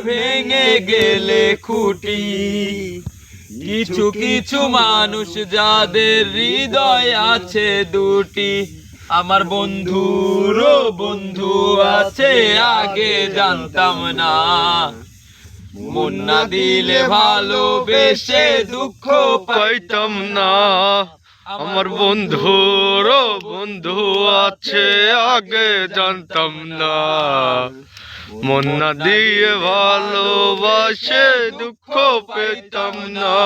ভেঙে গেলে খুঁটি। কিছু কিছু মানুষ যাদের হৃদয় আছে দুটি। আমার বন্ধুরও বন্ধু আছে, আগে জানতাম না। মন না দিলে ভালোবেসে দুঃখ পাইতাম না। আমার বন্ধুর বন্ধু আছে আগে জানতাম না। মন না দিয়ে ভালোবাসে দুঃখ পেতাম না।